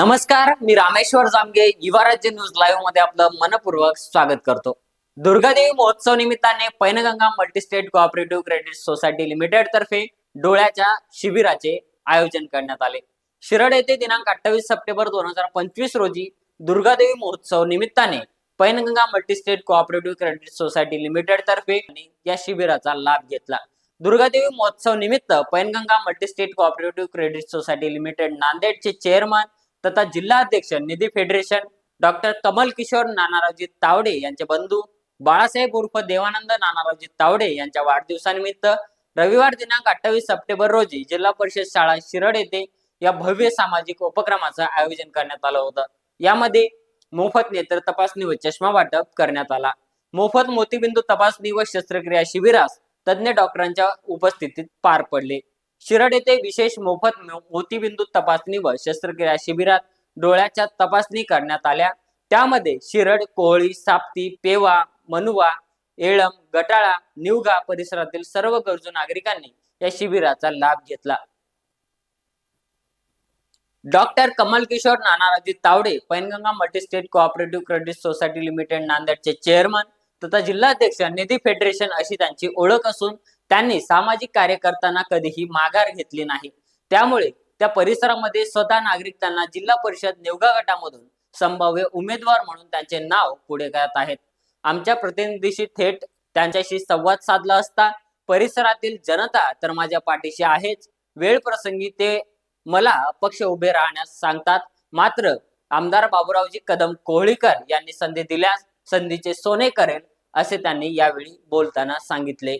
नमस्कार मी रामेश्वर जामगे युवा राज्य न्यूज लाईव्हमध्ये आपलं मनपूर्वक स्वागत करतो. दुर्गादेवी महोत्सव निमित्ताने Painganga Multistate Cooperative Credit Society Limited तर्फे डोळ्याच्या शिबिराचे आयोजन करण्यात आले. शिरड येथे दिनांक अठ्ठावीस सप्टेंबर दोन हजार पंचवीस रोजी दुर्गादेवी महोत्सव निमित्ताने Painganga Multistate Cooperative Credit Society Limited तर्फे या शिबिराचा लाभ घेतला. दुर्गादेवी महोत्सव निमित्त Painganga Multistate Cooperative Credit Society Limited नांदेडचे चेअरमन तथा जिल्हा अध्यक्ष निधी फेडरेशन डॉक्टर कमल किशोर नानारावजी तावडे यांचे बंधू बाळासाहेब उर्फ देवानंद नानारावजी तावडे यांच्या वाढदिवसानिमित्त रविवार दिनांक अठ्ठावीस सप्टेंबर रोजी जिल्हा परिषद शाळा शिरड येथे या भव्य सामाजिक उपक्रमाचं आयोजन करण्यात आलं होतं. यामध्ये मोफत नेत्र तपासणी व चष्मा वाटप करण्यात आला. मोफत मोतीबिंदू तपासणी व शस्त्रक्रिया शिबिरास तज्ज्ञ डॉक्टरांच्या उपस्थितीत पार पडले. शिरड येथे विशेष मोफत मोतीबिंदू तपासणी व शस्त्रक्रिया शिबिरात डोळ्याच्या तपासणी करण्यात आल्या. त्यामध्ये शिरड कोहळी साप्ती पेवा मनुवा येळम गटाळा निवगा परिसरातील सर्व गरजू नागरिकांनी या शिबिराचा लाभ घेतला. Doctor Kamal Kishor Nanaraji Tawade Painganga Multistate Cooperative Credit Society Limited नांदेडचे चेअरमन तथा जिल्हाध्यक्ष निधी फेडरेशन अशी त्यांची ओळख असून त्यांनी सामाजिक कार्य करताना कधीही माघार घेतली नाही. त्यामुळे त्या परिसरामध्ये स्वतः नागरिक त्यांना जिल्हा परिषद नेवगा गटामधून संभाव्य उमेदवार म्हणून त्यांचे नाव पुढे करत आहेत. आमच्या प्रतिनिधीशी थेट त्यांच्याशी संवाद साधला असता परिसरातील जनता तर माझ्या पाठीशी आहेच. वेळ प्रसंगी ते मला पक्ष उभे राहण्यास सांगतात. मात्र आमदार बाबूरावजी कदम कोहळीकर यांनी संधी दिल्यास संधीचे सोने करेल असे त्यांनी यावेळी बोलताना सांगितले.